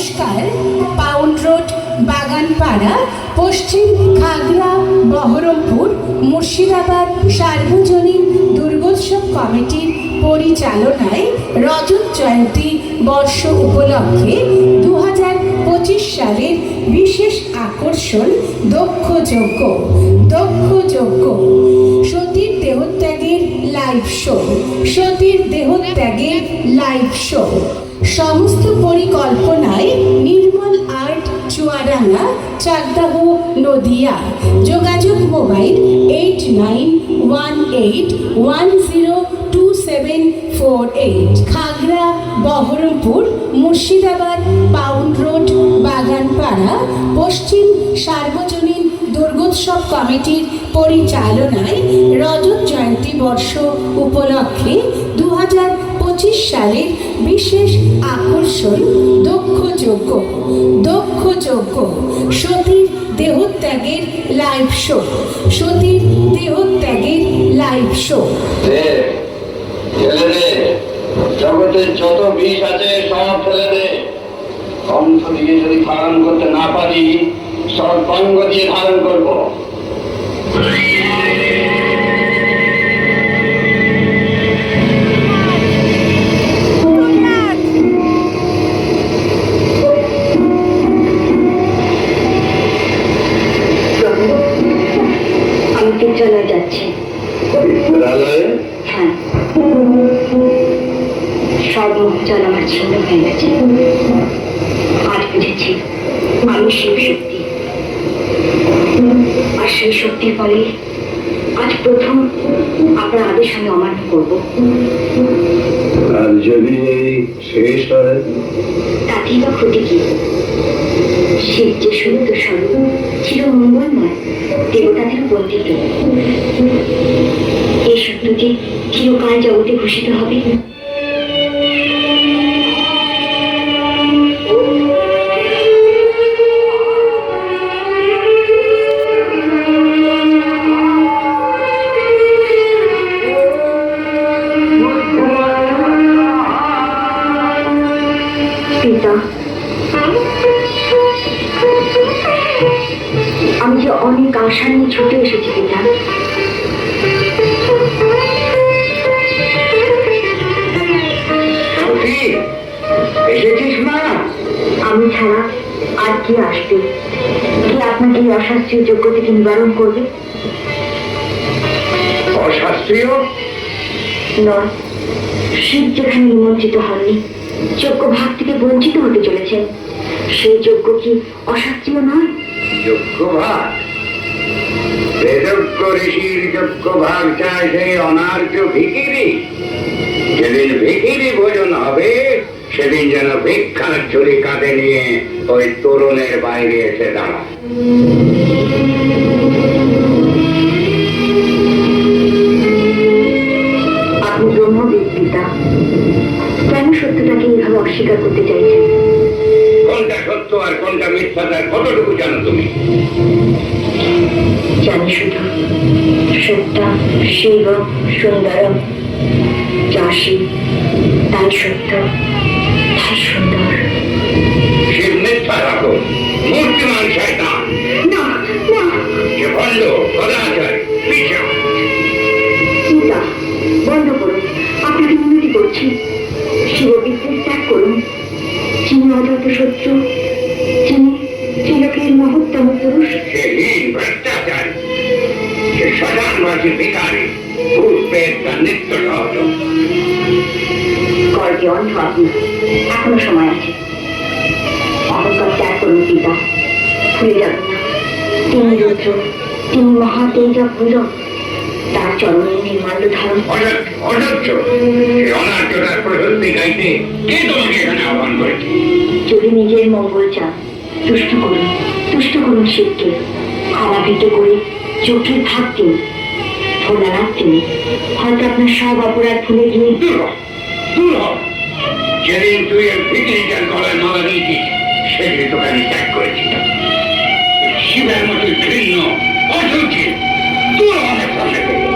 নমস্কার pound road Baganpara, পশ্চিম খাগড়া, বহরমপুর, মুর্শিদাবাদ, সার্বজনীন দুর্গোৎসব কমিটির পরিচালনায় রজত জয়ন্তী বর্ষ উপলক্ষে দু পঁচিশ সালের বিশেষ আকর্ষণ দক্ষ যজ্ঞ দক্ষ যজ্ঞ সতীর দেহত্যাগের লাইভ শো সতীর দেহত্যাগের লাইভ শো সমস্ত পরিকল্পনায় নির্মল আর্ট চুয়াডাঙ্গা, চাকদাহ নদিয়া। যোগাযোগ mobile eight nine one eight one zero two seven four eight Khagra, Baharampur, Murshidabad pound road Baganpara. পশ্চিম সার্বজনীন দুর্গোৎসব কমিটির পরিচালনায় রজত জয়ন্তী বর্ষ উপলক্ষে দু হাজার পঁচিশ সালের বিশেষ আকর্ষণ দক্ষ যজ্ঞ দক্ষ যজ্ঞ সতীর দেহত্যাগের লাইভ শো সতীর দেহত্যাগের লাইভ শো জগতের যত বিষ আছে, সব কণ্ঠ দিয়ে যদি ধারণ করতে না পারি, সর্বাঙ্গ দিয়ে ধারণ করব। আমার ছিন্ন হয়ে গেছে আজ বুঝেছি শিব শক্তি আর সেই শক্তির ফলে আজ প্রথম আপনার আদেশ আমি অমান্য করব যদি শেষ হয় তাতেই বা ক্ষতি কি শিব যে সুন্দর স্বরূপ ছিল মঙ্গলময় দেবতাদের বন্দিত এই সত্যটি চিরকাল জগতে ঘোষিত হবে। কি আসবে। কি আপনাকে এই অশাস্ত্রীয় যোগ্য থেকে নিবারণ করবে? অশাস্ত্রীয়? নয় শিব যেখানে নিমন্ত্রিত হননি যোগ্য ভাগ থেকে বঞ্চিত হতে চলেছেন। সেই যোগ্য কি অশাস্ত্রীয় নয়? যোগ্য ভাগ? বেদজ্ঞ ঋষির যোগ্য ভাগ চায় সেই অনার্য ভিকিরি যেদিন ভিকিরি ভোজন হবে সেদিন যেন ভিক্ষার ঝুলি কাঁধে নিয়ে ওই তরুণের বাইরে এসে দাঁড়া আপনি ব্রহ্মবিদ পিতা। কেন সত্যটাকে এইভাবে অস্বীকার করতে চাইছেন? কোনটা সত্য আর কোনটা মিথ্যা তার কতটুকু জানো তুমি? জানি শুধু সত্যা শিব সুন্দরম চাষি তাই সত্য। শিব মিথ্যা রাখো মূর্তিমান শয়তান। যে ভণ্ড কদাচার পিছা বন্ধ করুন আপনাকে মিনতি করছি। শিববিদ্যুৎ ত্যাগ করুন। যিনি অযত শত্রু যিনি ত্রিলোকের মহত্তম পুরুষ সে হীন ভ্রষ্টাচার সে শ্মশানবাসী ভিকারী ভূত পেট তার নিত্য সহজ কর্গে অন্ধ আপনি এখনও সময় আছে। অহংকার ত্যাগ করুন পিতা। ভুলে যাবেন না তিনি রুদ্র তিনি মহাতেজা ভৈরব তার চরণে নির্মাল্য ধারণ যদি নিজের মঙ্গল চান তুষ্ট করুন তুষ্ট করুন শিবকে। ক্ষমাভীত করে চোখে দিন ভোলানাথ তিনি হয়তো আপনার সব অপরাধ ভুলে গিয়ে। যেদিন তুই এর ভিকিরিটার গলায় মালা দিয়েছিস, সেদিন তোকে আমি ত্যাগ করেছি। শিবের মতো ঘৃণ্য অসুচি দূর হ আমার সামনে থেকে